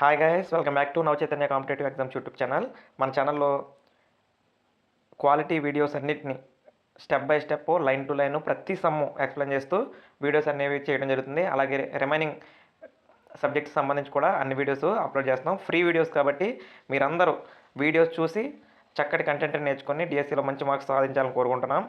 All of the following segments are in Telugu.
Hi guys welcome back to Nava Chaitanya competitive exams YouTube channel మన ఛానల్లో క్వాలిటీ వీడియోస్ అన్నిటిని step by step line to line ప్రతి సమ్ము ఎక్స్ప్లెయిన్ చేస్తూ వీడియోస్ అనేవి చేయడం జరుగుతుంది. అలాగే రిమైనింగ్ సబ్జెక్ట్స్ సంబంధించి కూడా అన్ని వీడియోస్ అప్లోడ్ చేస్తున్నాం. ఫ్రీ వీడియోస్ కాబట్టి మీరందరూ వీడియోస్ చూసి చక్కటి కంటెంట్ నేర్చుకొని డిఎస్సిలో మంచి మార్క్స్ సాధించాలని కోరుకుంటున్నాం.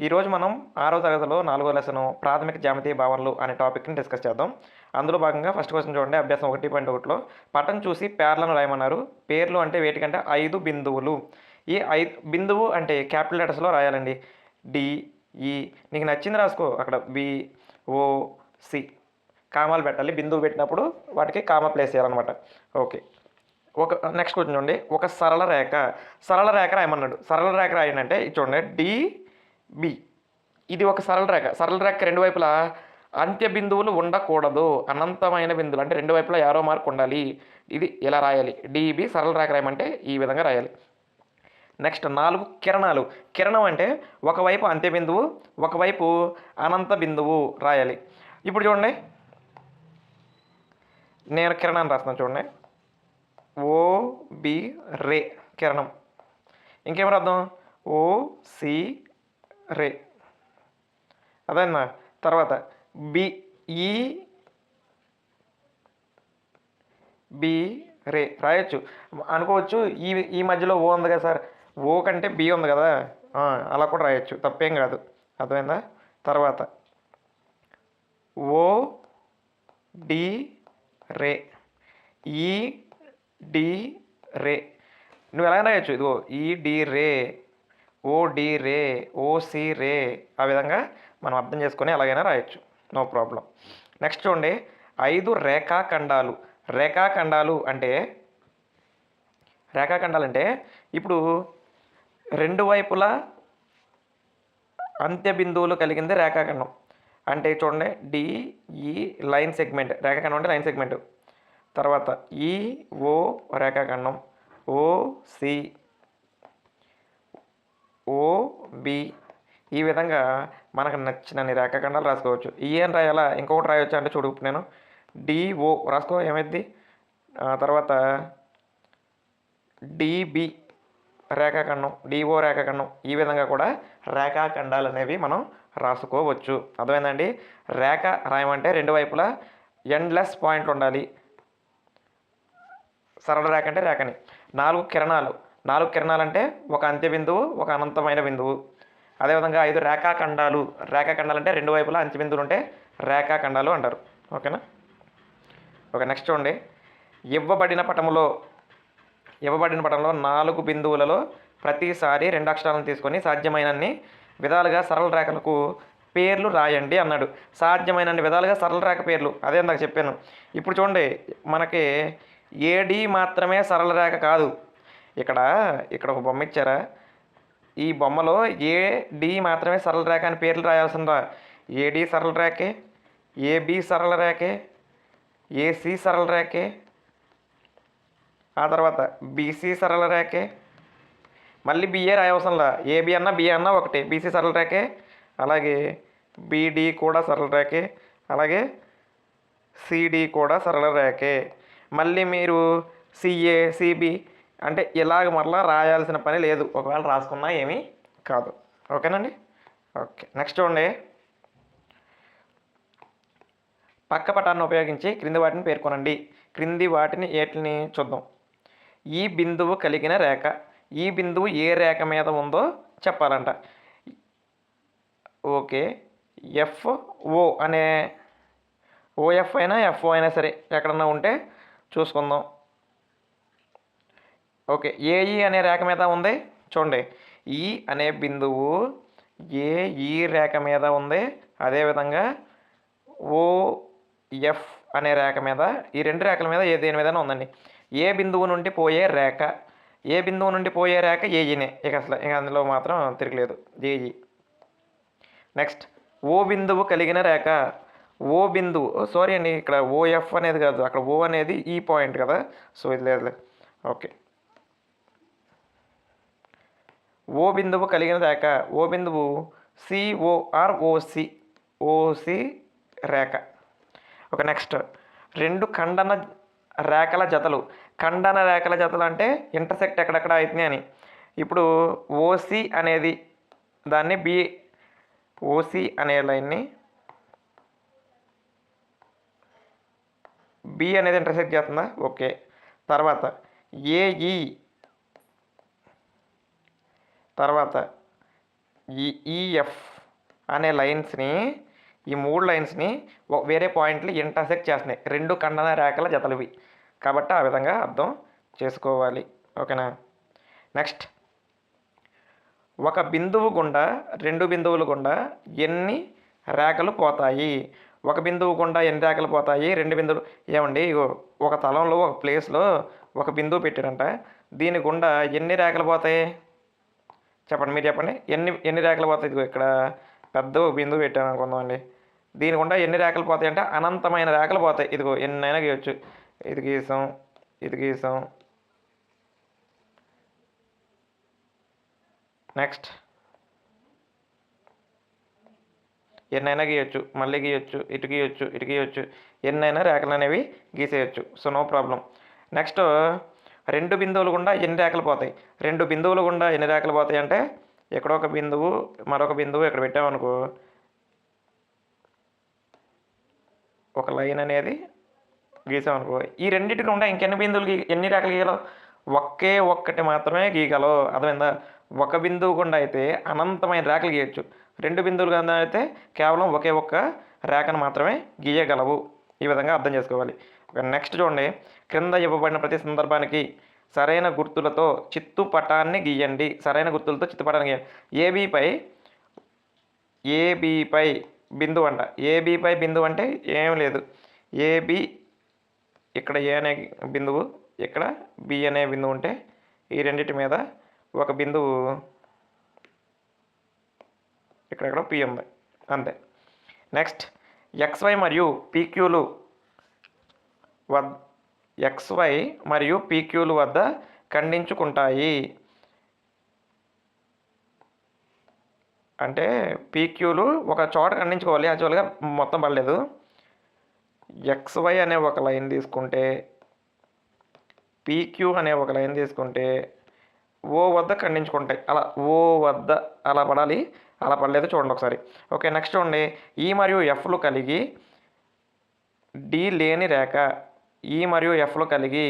ఈరోజు మనం ఆరో తరగతిలో నాలుగో లెసను ప్రాథమిక జామితీయ భావనలు అనే టాపిక్ని డిస్కస్ చేద్దాం. అందులో భాగంగా ఫస్ట్ క్వశ్చన్ చూడండి. అభ్యాసం ఒకటి పాయింట్ ఒకటిలో పటం చూసి పేర్లను రాయమన్నారు. పేర్లు అంటే వేటికంటే ఐదు బిందువులు? ఈ ఐదు బిందువు అంటే క్యాపిటల్ లెటర్స్లో రాయాలండి. డి ఈ. నీకు నచ్చింది రాసుకో. అక్కడ బి ఓ సి. కామాలు పెట్టాలి. బిందువు పెట్టినప్పుడు వాటికి కామా ప్లేస్ చేయాలన్నమాట. ఓకే. ఒక నెక్స్ట్ క్వశ్చన్ చూడండి. ఒక సరళ రేఖ. సరళ రేఖ రాయమన్నాడు. సరళ రేఖ రాయనంటే అంటే చూడండి. D B. ఇది ఒక సరళ రేఖ. సరళ రేఖ రెండు వైపులా అంత్య బిందువులు ఉండకూడదు. అనంతమైన బిందువులు. అంటే రెండు వైపులా యారో మార్క్ ఉండాలి. ఇది ఇలా రాయాలి? డిబి సరళ రేఖ రాయమంటే ఈ విధంగా రాయాలి. నెక్స్ట్ నాలుగు కిరణాలు. కిరణం అంటే ఒకవైపు అంత్య బిందువు ఒకవైపు అనంత బిందువు రాయాలి. ఇప్పుడు చూడండి. నేను కిరణాన్ని రాస్తున్నాను చూడండి. ఓ బి రే కిరణం. ఇంకేం రాద్దాం? O C ray. అదన్నా తర్వాత బి ఈ బి రే. రాయొచ్చు. అనుకోవచ్చు ఈ ఈ మధ్యలో ఓ ఉంది కదా సార్. ఓ కంటే బి ఉంది కదా. అలా కూడా రాయొచ్చు. తప్పేం కాదు. అర్థమైందా? తర్వాత ఓ డి రే. ఈ డి రే. నువ్వు ఎలా రాయొచ్చు? ఇదిగో ఈ D ray. O D ray O C ray ఆ విధంగా మనం అర్థం చేసుకొని ఎలాగైనా రాయొచ్చు. No problem. నెక్స్ట్ చూడండి. ఐదు రేఖాఖండాలు. రేఖాఖండాలు అంటే రేఖాఖండాలు అంటే ఇప్పుడు రెండు వైపులా అంత్య బిందువులు కలిగింది రేఖాఖండం. అంటే చూడండి. డి ఈ లైన్ సెగ్మెంట్. రేఖాఖండం అంటే లైన్ సెగ్మెంట్. తర్వాత ఈ ఓ రేఖాఖండం. ఓ ఓబి ఓ బి. ఈ విధంగా మనకు నచ్చినన్ని రేఖాఖండాలు రాసుకోవచ్చు. ఈఎన్ రాయాలా? ఇంకొకటి రాయొచ్చు అంటే చూడు నేను. డిఓ రాసుకో ఏమైంది? తర్వాత డిబి రేఖాఖండం డిఓ రేఖాఖండం ఈ విధంగా కూడా రేఖాఖండాలు అనేవి మనం రాసుకోవచ్చు. అర్థమైందండి? రేఖ రాయమంటే రెండు వైపులా ఎండ్లెస్ పాయింట్లు ఉండాలి. సరళ రేఖ అంటే రేఖని. నాలుగు కిరణాలు. నాలుగు కిరణాలంటే ఒక అంత్య బిందువు ఒక అనంతమైన బిందువు. అదేవిధంగా ఐదు రేఖాఖండాలు రేఖాఖండాలు అంటే రెండు వైపులా అంత్య బిందువులు ఉంటే రేఖాఖండాలు అంటారు. ఓకేనా? ఓకే నెక్స్ట్ చూడండి. ఇవ్వబడిన పటములో ఇవ్వబడిన పటంలో నాలుగు బిందువులలో ప్రతిసారి రెండు అక్షరాలను తీసుకొని సాధ్యమైనన్ని విధాలుగా సరళ రేఖలకు పేర్లు రాయండి అన్నాడు. సాధ్యమైనన్ని విధాలుగా సరళ రేఖ పేర్లు. అదే ఇందాక చెప్పాను. ఇప్పుడు చూడండి మనకి ఏడి మాత్రమే సరళ రేఖ కాదు. ఇక్కడ ఇక్కడ ఒక బొమ్మ ఇచ్చారా? ఈ బొమ్మలో ఏడి మాత్రమే సరళ రేఖ అని పేర్లు రాయాల్సిందా? ఏడి సరళ రేఖే ఏబి సరళ రేఖే ఏసి సరళ రేఖే ఆ తర్వాత బీసీ సరళ రేఖే మళ్ళీ బిఏ రాయవసరంలా ఏబి అన్నా బిఏ అన్నా ఒకటి బీసీ సరళ రేఖే అలాగే బీడి కూడా సరళ రేఖే అలాగే సిడి కూడా సరళ రేఖే. మళ్ళీ మీరు సిఏ సిబి అంటే ఇలాగ మరలా రాయాల్సిన పని లేదు. ఒకవేళ రాసుకున్నా ఏమీ కాదు. ఓకేనండి? ఓకే. నెక్స్ట్ చూడండి. పక్క పటాన్ని ఉపయోగించి క్రింది వాటిని పేర్కొనండి. క్రింది వాటిని ఏటిని చూద్దాం. ఈ బిందువు కలిగిన రేఖ. ఈ బిందువు ఏ రేఖ మీద ఉందో చెప్పాలంట. ఓకే. ఎఫ్ ఓ అనే ఓఎఫ్ అయినా ఎఫ్ఓ అయినా సరే ఎక్కడన్నా ఉంటే చూసుకుందాం. ఓకే. ఏఈ అనే రేఖ మీద ఉంది? చూడండి. ఈ అనే బిందువు ఏ ఈ రేఖ మీద ఉంది? అదేవిధంగా ఓ ఎఫ్ అనే రేఖ మీద ఈ రెండు రేఖల మీద ఏ దేని మీద ఉందండి. ఏ బిందువు నుండి పోయే రేఖ? ఏ బిందువు నుండి పోయే రేఖ? ఏఈనే ఇక అసలు ఇక అందులో మాత్రం తిరగలేదు. AE next. ఓ బిందువు కలిగిన రేఖ. ఓ బిందువు. సారీ అండి. ఇక్కడ ఓఎఫ్ అనేది కాదు. అక్కడ ఓ అనేది ఈ పాయింట్ కదా. సో ఇది లేదు. ఓకే. ఓ బిందువు కలిగిన రేఖ ఓ బిందువు సిఓఆర్ ఓసి ఓసి రేఖ. ఒక నెక్స్ట్. రెండు ఖండన రేఖల జతలు. ఖండన రేఖల జతలు అంటే ఇంటర్సెక్ట్ ఎక్కడెక్కడ అవుతున్నాయి అని. ఇప్పుడు ఓసి అనేది దాన్ని బి ఓసి అనే లైన్ని బి అనేది ఇంటర్సెక్ట్ చేస్తుందా? ఓకే. తర్వాత ఏఈ తర్వాత ఈ e, ఈఎఫ్ అనే లైన్స్ని ఈ మూడు లైన్స్ని వేరే పాయింట్లు ఇంటర్సెక్ట్ చేస్తున్నాయి. రెండు ఖండన రేఖల జతలువి. కాబట్టి ఆ విధంగా అర్థం చేసుకోవాలి. ఓకేనా? నెక్స్ట్ ఒక బిందువు గుండా రెండు బిందువులు గుండా ఎన్ని రేఖలు పోతాయి? ఒక బిందువు గుండా ఎన్ని రేఖలు పోతాయి? రెండు బిందువులు. ఏమండి? ఒక తలంలో ఒక ప్లేస్లో ఒక బిందువు పెట్టారంట. దీని గుండా ఎన్ని రేఖలు పోతాయి? చెప్పండి మీరు చెప్పండి. ఎన్ని ఎన్ని రేఖలు పోతాయి? ఇదిగో ఇక్కడ పెద్ద బిందువు పెట్టాను అనుకుందామండి. దీని గుండా ఎన్ని రేఖలు పోతాయి అంటే అనంతమైన రేఖలు పోతాయి. ఇదిగో ఎన్నైనా గీయచ్చు. ఇది గీసాం ఇది గీసాం. నెక్స్ట్. ఎన్నైనా గీయొచ్చు. మళ్ళీ గీయొచ్చు. ఇటు గీయొచ్చు. ఇటు గీయొచ్చు. ఎన్నైనా రేఖలు అనేవి గీసేయచ్చు. So no problem. నెక్స్ట్ రెండు బిందువులు గుండా ఎన్ని రేఖలు పోతాయి? రెండు బిందువులు గుండా ఎన్ని రేఖలు పోతాయి అంటే ఎక్కడో ఒక బిందువు మరొక బిందువు ఇక్కడ పెట్టామనుకో ఒక లైన్ అనేది గీసామనుకో ఈ రెండింటి గుండా ఇంకెన్ని బిందువులు గీ ఎన్ని రేఖలు గీయగలవు? ఒకే ఒక్కటి మాత్రమే గీయగలవు. అర్థమైందా? ఒక బిందువు గుండా అయితే అనంతమైన రేఖలు గీయచ్చు. రెండు బిందువులు గుండా అయితే కేవలం ఒకే ఒక్క రేఖను మాత్రమే గీయగలవు. ఈ విధంగా అర్థం చేసుకోవాలి. నెక్స్ట్ చూడండి. క్రింద ఇవ్వబడిన ప్రతి సందర్భానికి సరైన గుర్తులతో చిత్తుపటాన్ని గీయండి. సరైన గుర్తులతో చిత్తుపటాన్ని గీయండి. ఏబీపై ఏబీపై బిందు అంట. ఏబీపై బిందువు అంటే ఏం లేదు. ఏబి ఇక్కడ ఏ అనే బిందువు ఇక్కడ బి అనే బిందువు ఉంటే ఈ రెండింటి మీద ఒక బిందువు ఇక్కడెక్కడ పి ఉంది. అంతే. నెక్స్ట్ ఎక్స్వై మరియు పీక్యూలు వద్ ఎక్స్వై మరియు పీక్యూలు వద్ద ఖండించుకుంటాయి. అంటే పీక్యూలు ఒక చోట ఖండించుకోవాలి. యాక్చువల్గా మొత్తం పడలేదు. ఎక్స్వై అనే ఒక లైన్ తీసుకుంటే పీక్యూ అనే ఒక లైన్ తీసుకుంటే ఓ వద్ద ఖండించుకుంటాయి. అలా ఓ వద్ద అలా పడాలి. అలా పడలేదు చూడండి ఒకసారి. ఓకే నెక్స్ట్ చూడండి. ఈ మరియు ఎఫ్లు కలిగి డి లేని రేఖ. ఈ మరియు ఎఫ్లు కలిగి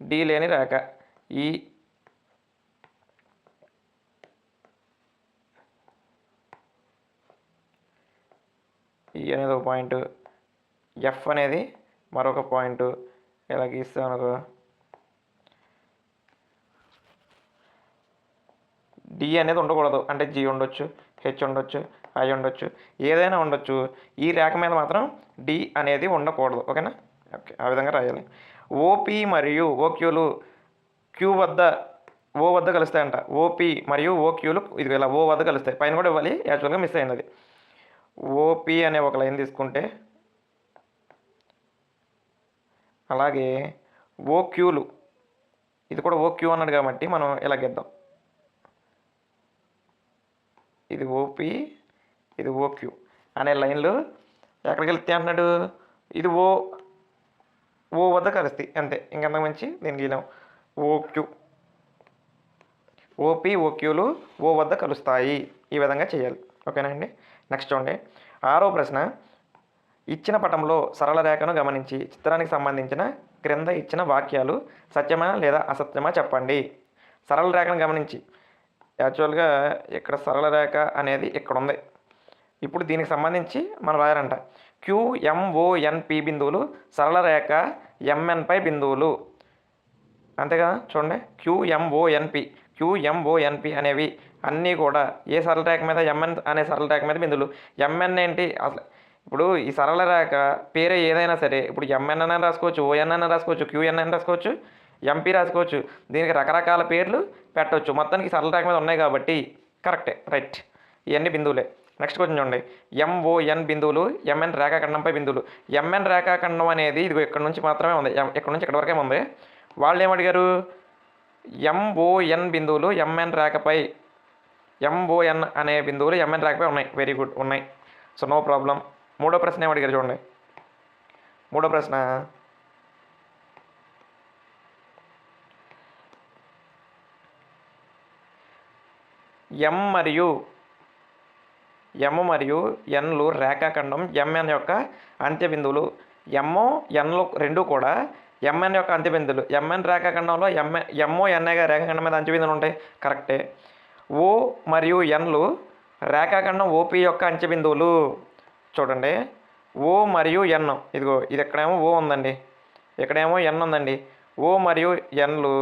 డి లేని రేఖ. ఈ ఈ అనేది ఒక పాయింట్. ఎఫ్ అనేది మరొక పాయింట్. ఇలా గీస్తాం అనుకో. డి అనేది ఉండకూడదు. అంటే జీ ఉండొచ్చు హెచ్ ఉండొచ్చు ఐ ఉండొచ్చు ఏదైనా ఉండొచ్చు. ఈ రేఖ మీద మాత్రం డి అనేది ఉండకూడదు. ఓకేనా? ఓకే ఆ విధంగా రాయాలి. ఓపి మరియు ఓక్యూలు క్యూ వద్ద ఓ వద్ద కలుస్తాయంట. ఓపి మరియు ఓక్యూలు ఇది ఇలా ఓ వద్ద కలుస్తాయి. పైన కూడా ఇవ్వాలి యాక్చువల్గా మిస్ అయింది అది. ఓపి అనే ఒక లైన్ తీసుకుంటే అలాగే ఓక్యూలు ఇది కూడా ఓక్యూ అన్నాడు కాబట్టి మనం ఇలా గెద్దాం. ఇది ఓపి ఇది ఓక్యూ అనే లైన్లు ఎక్కడికి వెళ్తే అంటున్నాడు? ఇది ఓ ఓ వద్ద కలుస్తాయి అంతే. ఇంకంత మంచి దీనికి గీలాం ఓక్యూ. ఓపి ఓక్యూలు ఓ వద్ద కలుస్తాయి. ఈ విధంగా చేయాలి. ఓకేనా అండి? నెక్స్ట్ చూడండి. ఆరో ప్రశ్న. ఇచ్చిన పటంలో సరళ రేఖను గమనించి చిత్రానికి సంబంధించిన క్రింద ఇచ్చిన వాక్యాలు సత్యమా లేదా అసత్యమా చెప్పండి. సరళ రేఖను గమనించి. యాక్చువల్గా ఇక్కడ సరళ రేఖ అనేది ఇక్కడ ఉంది ఇప్పుడు దీనికి సంబంధించి మనం రాయాలంట. క్యూఎంఓఎన్పి బిందువులు సరళ రేఖ ఎంఎన్పై బిందువులు. అంతే కదా? చూడండి. క్యూఎంఓఎన్పి క్యూఎంఓఎన్పి అనేవి అన్నీ కూడా ఏ సరళ రేఖ మీద? ఎంఎన్ అనే సరళ రేఖ మీద బిందువులు. ఎంఎన్ ఏంటి? అసలు ఇప్పుడు ఈ సరళ రేఖ పేరే ఏదైనా సరే ఇప్పుడు ఎంఎన్ అని రాసుకోవచ్చు ఓఎన్ అని రాసుకోవచ్చు క్యూఎన్ అని రాసుకోవచ్చు ఎంపీ రాసుకోవచ్చు. దీనికి రకరకాల పేర్లు పెట్టవచ్చు మొత్తానికి సరళ రేఖ మీద ఉన్నాయి కాబట్టి కరెక్టే. రైట్. ఇవన్నీ బిందువులే. నెక్స్ట్ క్వశ్చన్ చూడండి. ఎంఓఎన్ బిందువులు ఎంఎన్ రేఖాఖండంపై బిందువులు. ఎంఎన్ రేఖాఖండం అనేది ఇది ఇక్కడ నుంచి మాత్రమే ఉంది. ఇక్కడ నుంచి ఇక్కడ వరకే ఉంది. వాళ్ళు ఏమడిగారు ఎంఓఎన్ బిందువులు ఎంఎన్ రేఖపై ఎంఓఎన్ అనే బిందువులు ఎంఎన్ రేఖపై ఉన్నాయి. వెరీ గుడ్ ఉన్నాయి. సో నో ప్రాబ్లం మూడో ప్రశ్న ఏమడిగారు చూడండి. మూడో ప్రశ్న. ఎం మరియు ఎమ్ మరియు ఎన్లు రేఖాఖండం ఎంఎన్ యొక్క అంత్య బిందువులు ఎమ్ ఎన్లు రెండు కూడా ఎంఎన్ యొక్క అంత్యబిందులు ఎంఎన్ రేఖాఖండంలో ఎంఎ ఎంఓ ఎన్ఏగా రేఖాఖండం మీద అంత్యబిందులు ఉంటాయి. కరెక్టే ఓ మరియు ఎన్లు రేఖాఖండం ఓపీ యొక్క అంత్యబిందువులు. చూడండి. ఓ మరియు ఎన్ ఇదిగో ఇది ఎక్కడేమో ఓ ఉందండి. ఇక్కడేమో ఎన్ ఉందండి. ఓ మరియు ఎన్లు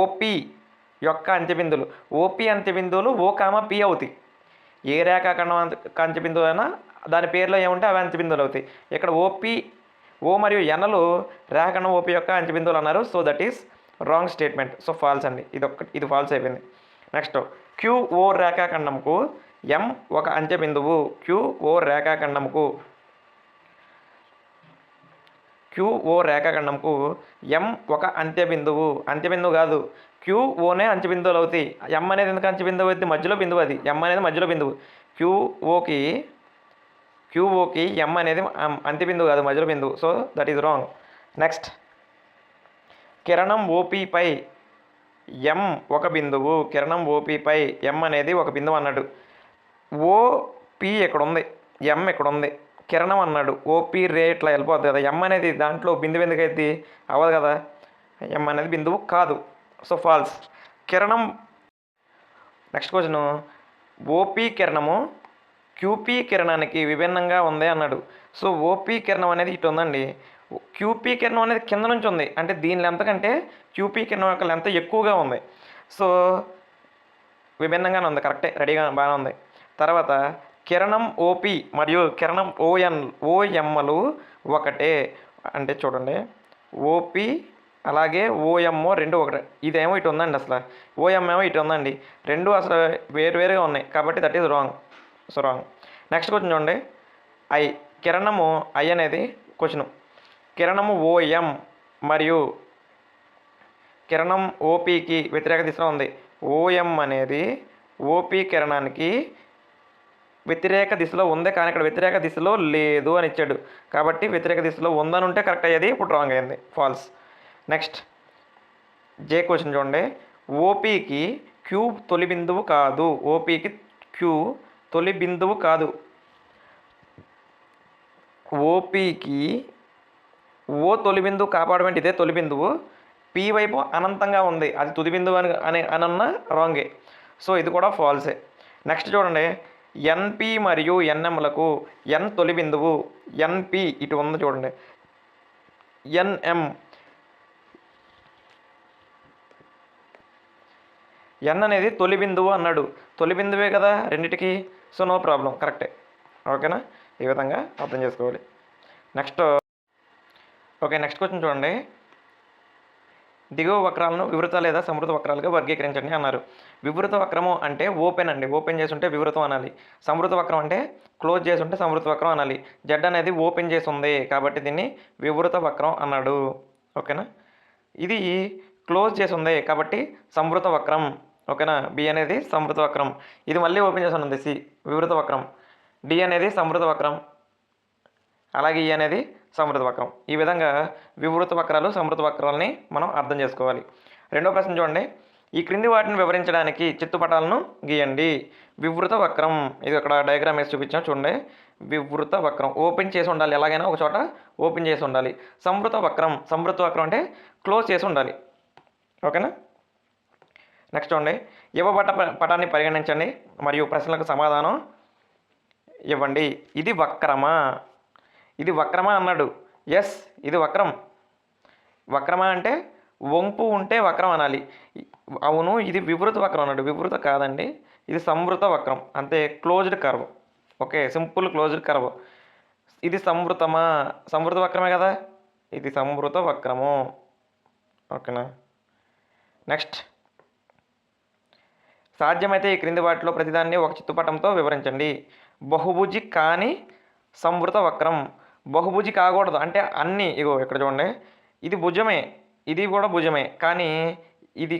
ఓపి యొక్క అంత్యబిందులు ఓపీ అంత్యబిందువులు ఓ కామ పి అవుతాయి. ఏ రేఖాఖండం అంత బిందువు అయినా దాని పేరులో ఏముంటే అవి అంత్యబిందువులు అవుతాయి. ఇక్కడ ఓపి ఓ మరియు ఎన్లు రేఖాఖండం ఓపి యొక్క అంచబిందువులు అన్నారు. So that is wrong statement so false అండి. ఇది ఒక్క ఇది ఫాల్స్ అయిపోయింది. నెక్స్ట్ క్యూఓ రేఖాఖండంకు ఎం ఒక అంచబిందువు క్యూ ఓ రేఖాఖండంకు క్యూఓ రేఖాఖండంకు ఎం ఒక అంత్యబిందువు. అంత్యబిందువు కాదు. క్యూఓనే ఓనే బిందువులు అవుతాయి. ఎం అనేది ఎందుకు బిందువు అయితే మధ్యలో బిందువు అది. ఎం అనేది మధ్యలో బిందువు. క్యూఓకి క్యూఓకి ఎం అనేది అంత్య అంత్యబిందువు కాదు. మధ్యలో బిందువు. So that is wrong next కిరణం ఓపీపై ఎం ఒక బిందువు. కిరణం ఓపీపై ఎం అనేది ఒక బిందువు అన్నాడు. ఓపి ఇక్కడ ఉంది ఎం ఇక్కడ ఉంది కిరణం అన్నాడు. ఓపీ రే ఇట్లా వెళ్ళిపోద్ది కదా. ఎం అనేది దాంట్లో బిందు ఎందుకు అయితే అవ్వదు కదా? ఎం అనేది బిందువు కాదు. So false. కిరణం నెక్స్ట్ క్వశ్చన్. ఓపీ కిరణము క్యూపీ కిరణానికి విభిన్నంగా ఉంది అన్నాడు. సో ఓపీ కిరణం అనేది ఇటు ఉందండి. క్యూపీ కిరణం అనేది కింద నుంచి ఉంది. అంటే దీని లెంత్ కంటే క్యూపీ కిరణం యొక్క లెంత్ ఎక్కువగా ఉంది. సో విభిన్నంగానే ఉంది. కరెక్టే రెడీగా బాగానే ఉంది. తర్వాత కిరణం ఓపి మరియు కిరణం ఓఎన్ ఓఎంలు ఒకటే. అంటే చూడండి. ఓపి అలాగే ఓఎంఓ రెండు ఒకటే. ఇదేమో ఇటు ఉందండి అసలు. ఓఎం ఏమో ఇటు ఉందండి. రెండు అసలు వేరువేరుగా ఉన్నాయి. కాబట్టి that is wrong so wrong next question చూడండి. ఐ కిరణము ఐ అనేది క్వశ్చన్ కిరణము ఓఎం మరియు కిరణం ఓపీకి వ్యతిరేక దిశలో ఉంది. ఓఎం అనేది ఓపీ కిరణానికి వ్యతిరేక దిశలో ఉంది కానీ ఇక్కడ వ్యతిరేక దిశలో లేదు అని ఇచ్చాడు. కాబట్టి వ్యతిరేక దిశలో ఉందని ఉంటే కరెక్ట్ అయ్యేది ఇప్పుడు రాంగ్ అయింది ఫాల్స్ నెక్స్ట్ జే క్వశ్చన్ చూడండి. ఓపీకి క్యూ తొలి బిందువు కాదు. ఓపీకి క్యూ తొలి బిందువు కాదు. ఓపీకి ఓ తొలి బిందువు కాపాడమంటే ఇదే తొలి బిందువు. పి వైపు అనంతంగా ఉంది. అది తుది బిందువు అని అని అనన్న రాంగే సో ఇది కూడా ఫాల్సే నెక్స్ట్ చూడండి. ఎన్పి మరియు ఎన్ఎంలకు ఎన్ తొలి బిందువు ఎన్పి ఇటు ఉంది చూడండి. ఎన్ఎం ఎన్ అనేది తొలి బిందువు అన్నాడు. తొలి బిందువే కదా రెండిటికి? So no problem. కరెక్టే. ఓకేనా? ఈ విధంగా అర్థం చేసుకోవాలి. నెక్స్ట్. ఓకే నెక్స్ట్ క్వశ్చన్ చూడండి. దిగువ వక్రాలను వివృత లేదా సమృద్ధ వక్రాలుగా వర్గీకరించండి అన్నారు. వివృత వక్రము అంటే ఓపెన్ అండి. ఓపెన్ చేసి ఉంటే వివృతం అనాలి. సమృద్ధ వక్రం అంటే క్లోజ్ చేసి ఉంటే సమృద్ధ వక్రం అనాలి. జడ్ అనేది ఓపెన్ చేసి ఉంది కాబట్టి దీన్ని వివృత వక్రం అన్నాడు. ఓకేనా? ఇది క్లోజ్ చేసి ఉంది కాబట్టి సమృత వక్రం. ఓకేనా? బి అనేది సమృత వక్రం. ఇది మళ్ళీ ఓపెన్ చేసి ఉంది సి వివృత వక్రం. డి అనేది సమృత వక్రం. అలాగే ఈ అనేది సమృద్ధ వక్రం. ఈ విధంగా వివృత వక్రాలు సమృద్ధ వక్రాలని మనం అర్థం చేసుకోవాలి. రెండో ప్రశ్న చూడండి. ఈ క్రింది వాటిని వివరించడానికి చిత్తుపటాలను గీయండి. వివృత వక్రం. ఇది అక్కడ డయాగ్రామ్ వేసి చూపించాం చూడండి. వివృత వక్రం. ఓపెన్ చేసి ఉండాలి. ఎలాగైనా ఒక చోట ఓపెన్ చేసి ఉండాలి. సమృత వక్రం. సమృద్ధ వక్రం అంటే క్లోజ్ చేసి ఉండాలి. ఓకేనా? నెక్స్ట్ చూడండి. ఇవ్వబడ్డ ప- పటాన్ని పరిగణించండి. మరియు ప్రశ్నలకు సమాధానం ఇవ్వండి. ఇది వక్రమా? ఇది వక్రమా అన్నాడు. ఎస్ ఇది వక్రం. వక్రమా అంటే వంపు ఉంటే వక్రం అనాలి. అవును ఇది వివృత వక్రం అన్నాడు. వివృత కాదండి. ఇది సంవృత వక్రం. అంతే closed curve okay simple closed curve ఇది సంవృతమా? సంవృత వక్రమే కదా? ఇది సంవృత వక్రము. ఓకేనా నెక్స్ట్ సాధ్యమైతే ఈ క్రింది వాటిలో ప్రతిదాన్ని ఒక చిత్తుపటంతో వివరించండి. బహుభుజి కాని సంవృత వక్రం. బహుభుజి కాకూడదు. అంటే అన్ని ఇగో ఇక్కడ చూడండి. ఇది భుజమే ఇది కూడా భుజమే. కానీ ఇది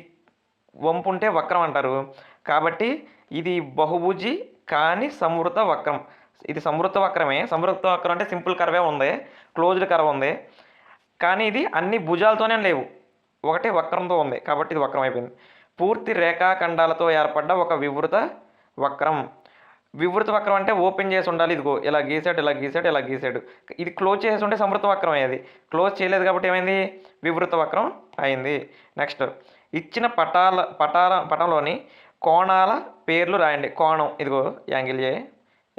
వంపు ఉంటే వక్రం అంటారు. కాబట్టి ఇది బహుభుజి కాని సమృద్ధ వక్రం. ఇది సమృద్ధ వక్రమే. సమృద్ధ వక్రం అంటే సింపుల్ కర్వే ఉంది. క్లోజ్డ్ కర్వ్ ఉంది. కానీ ఇది అన్ని భుజాలతోనే లేవు. ఒకటే వక్రంతో ఉంది. కాబట్టి ఇది వక్రం అయిపోయింది. పూర్తి రేఖాఖండాలతో ఏర్పడ్డ ఒక వివృత వక్రం. వివృత వక్రం అంటే ఓపెన్ చేసి ఉండాలి. ఇదిగో ఇలా గీసాడు ఇలా గీసాడు ఇలా గీసాడు. ఇది క్లోజ్ చేసి ఉంటే సమృత వక్రం అయ్యేది క్లోజ్ చేయలేదు కాబట్టి ఏమైంది? వివృత వక్రం అయింది. నెక్స్ట్ ఇచ్చిన పటాల పటాల పటంలోని కోణాల పేర్లు రాయండి. కోణం ఇదిగో angle A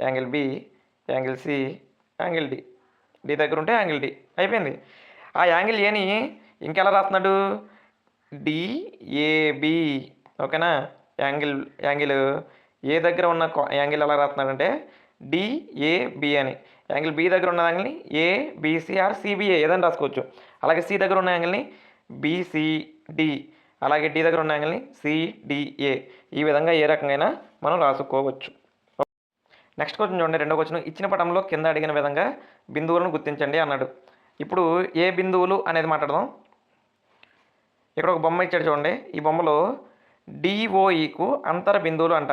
angle B angle C angle D. D దగ్గర ఉంటే యాంగిల్ డి. అయిపోయింది. ఆ యాంగిల్ ఏని ఇంకెలా రాస్తున్నాడు? డిఏబి ఓకేనా? యాంగిల్ యాంగిల్ ఏ దగ్గర ఉన్న యాంగిల్ ఎలా రాస్తున్నాడంటే డిఏబి అని. యాంగిల్ బి దగ్గర ఉన్న యాంగిల్ని ఏ బీసీఆర్ సిబిఏ ఏదని రాసుకోవచ్చు. అలాగే సి దగ్గర ఉన్న యాంగిల్ని బిసిడి అలాగే డి దగ్గర ఉన్న యాంగిల్ని సిడిఏ ఈ విధంగా ఏ రకంగా మనం రాసుకోవచ్చు. నెక్స్ట్ క్వశ్చన్ చూడండి రెండో క్వశ్చన్. ఇచ్చిన పటంలో కింద అడిగిన విధంగా బిందువులను గుర్తించండి అన్నాడు. ఇప్పుడు ఏ బిందువులు అనేది మాట్లాడదాం. ఇక్కడ ఒక బొమ్మ ఇచ్చాడు చూడండి. ఈ బొమ్మలో డిఓఈకు అంతర బిందువులు అంట.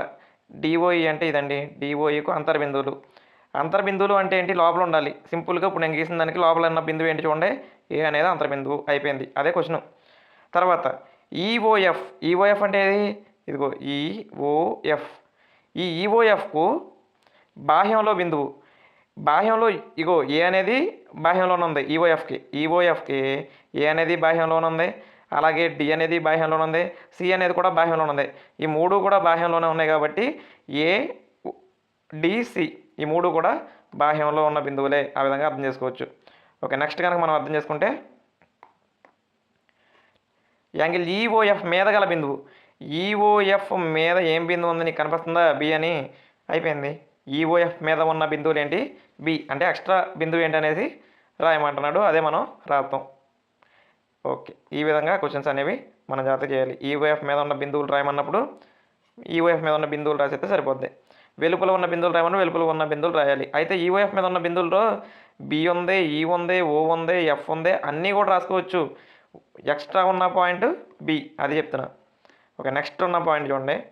డిఓఈ అంటే ఇదండి. డిఓఈకు అంతర బిందువులు అంతర బిందువులు అంటే ఏంటి? లోపల ఉండాలి. సింపుల్గా ఇప్పుడు నేను గీసిన దానికి లోపల ఉన్న బిందువు ఏంటి చూడండి. ఏ అనేది అంతర్బిందువు అయిపోయింది. అదే క్వశ్చన్. తర్వాత ఈఓఎఫ్ ఈఓఎఫ్ అంటే ఏది? ఇదిగో ఈఓఎఫ్ ఈ ఈఓఎఫ్కు బాహ్యంలో బిందువు. బాహ్యంలో ఇగో ఏ అనేది బాహ్యంలోనే ఉంది. ఈఓఎఫ్కి ఈఓఎఫ్కి ఏ అనేది బాహ్యంలోనే ఉంది. అలాగే డి అనేది బాహ్యంలోనే ఉంది సి అనేది కూడా బాహ్యంలోనే ఉంది. ఈ మూడు కూడా బాహ్యంలోనే ఉన్నాయి కాబట్టి ఏ డిసి ఈ మూడు కూడా బాహ్యంలో ఉన్న బిందువులే ఆ విధంగా అర్థం చేసుకోవచ్చు. ఓకే నెక్స్ట్ కనుక మనం అర్థం చేసుకుంటే యాంగిల్ ఈఓఎఫ్ మీద గల బిందువు. ఈఓఎఫ్ మీద ఏం బిందువు ఉంది నీకు కనిపిస్తుందా? బి అని అయిపోయింది. ఈఓఎఫ్ మీద ఉన్న బిందువులు ఏంటి? బి అంటే ఎక్స్ట్రా బిందువు ఏంటి అనేది రాయమంటున్నాడు. అదే మనం రాస్తాం. ఓకే. ఈ విధంగా క్వశ్చన్స్ అనేవి మనం జాగ్రత్త చేయాలి. ఈవైఎఫ్ మీద ఉన్న బిందువులు రాయమన్నప్పుడు ఈవైఎఫ్ మీద ఉన్న బిందువులు రాసిస్తే సరిపోద్ది. వెలుపల ఉన్న బిందువులు రాయమని వెలుపల ఉన్న బిందువులు రాయాలి. అయితే ఈవైఎఫ్ మీద ఉన్న బిందువులో బి ఉంది ఈ ఉంది ఓ ఉంది ఎఫ్ ఉంది అన్నీ కూడా రాసుకోవచ్చు. ఎక్స్ట్రా ఉన్న పాయింట్ బి అది చెప్తున్నా. ఓకే నెక్స్ట్ ఉన్న పాయింట్ చూడండి.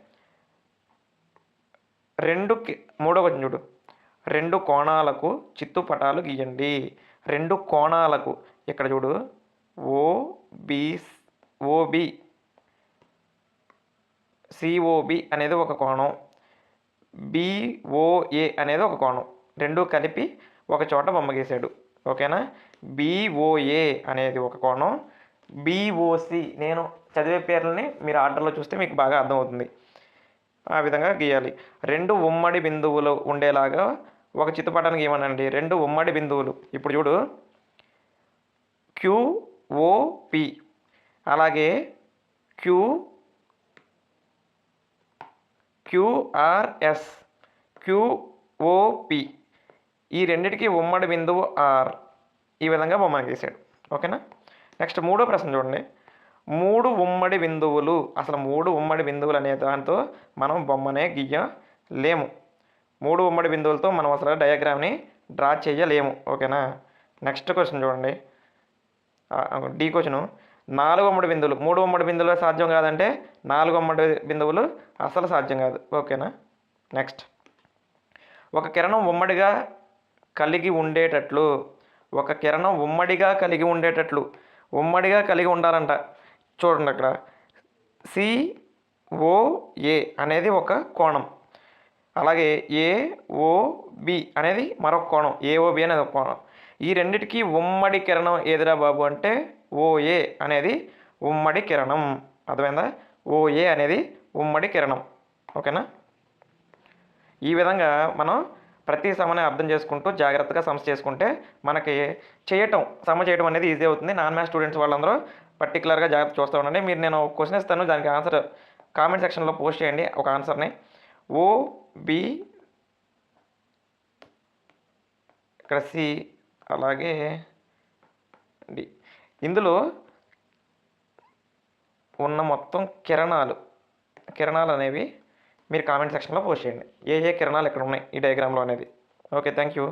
రెండు కి- మూడో క్వశ్చన్ చూడు. రెండు కోణాలకు చిత్తుపటాలు గీయండి. రెండు కోణాలకు ఇక్కడ చూడు. ఓ ఓబి సిఓబి అనేది ఒక కోణం బిఓఏ అనేది ఒక కోణం రెండు కలిపి ఒక చోట బొమ్మ గీశాడు ఓకేనా బిఓఏ అనేది ఒక కోణం బిఓసి నేను చదివే పేర్లని మీరు ఆర్డర్లో చూస్తే మీకు బాగా అర్థమవుతుంది. ఆ విధంగా గీయాలి. రెండు ఉమ్మడి బిందువులు ఉండేలాగా ఒక చిత్తుపటానికి గీయమనండి రెండు ఉమ్మడి బిందువులు. ఇప్పుడు చూడు. క్యూ ఓపి అలాగే క్యూ క్యూఆర్ఎస్ క్యూఓపి ఈ రెండిటికి ఉమ్మడి బిందువు ఆర్ ఈ విధంగా బొమ్మను గీసాడు ఓకేనా? నెక్స్ట్ మూడో ప్రశ్న చూడండి. మూడు ఉమ్మడి బిందువులు అసలు మూడు ఉమ్మడి బిందువులు అనే దాంతో మనం బొమ్మనే గీయలేము. మూడు ఉమ్మడి బిందువులతో మనం అసలు డయాగ్రామ్ని డ్రా చేయలేము. ఓకేనా? నెక్స్ట్ క్వశ్చన్ చూడండి. డి క్వశ్చను నాలుగు అమ్మడి బిందువులు. మూడు అమ్మడి బిందువులు సాధ్యం కాదంటే నాలుగు అమ్మడి బిందువులు అసలు సాధ్యం కాదు. ఓకేనా? నెక్స్ట్ ఒక కిరణం ఉమ్మడిగా కలిగి ఉండేటట్లు ఒక కిరణం ఉమ్మడిగా కలిగి ఉండేటట్లు ఉమ్మడిగా కలిగి ఉండాలంట. చూడండి అక్కడ. సిఓఏ అనేది ఒక కోణం. అలాగే ఏఓబి అనేది మరొక కోణం. ఏఓబి అనేది ఒక కోణం. ఈ రెండిటికి ఉమ్మడి కిరణం ఏదిరా బాబు అంటే ఓఏ అనేది ఉమ్మడి కిరణం. అర్థమైందా? ఓఏ అనేది ఉమ్మడి కిరణం. ఓకేనా? ఈ విధంగా మనం ప్రతి సమని అర్థం చేసుకుంటూ జాగ్రత్తగా సమస్య చేసుకుంటే మనకి చేయటం సమ చేయడం అనేది ఈజీ అవుతుంది. నాన్ మ్యాథ్స్ స్టూడెంట్స్ వాళ్ళందరూ పర్టికులర్గా జాగ్రత్త చూస్తూ ఉండండి. మీరు నేను క్వశ్చన్ ఇస్తాను. దానికి ఆన్సర్ కామెంట్ సెక్షన్లో పోస్ట్ చేయండి ఒక ఆన్సర్ని ఓబి ఇక్కడ సి అలాగే డి ఇందులో ఉన్న మొత్తం కిరణాలు కిరణాలు అనేవి మీరు కామెంట్ సెక్షన్లో పోస్ట్ చేయండి. ఏ ఏ కిరణాలు ఎక్కడ ఉన్నాయి ఈ డయాగ్రామ్లో అనేది. Okay thank you.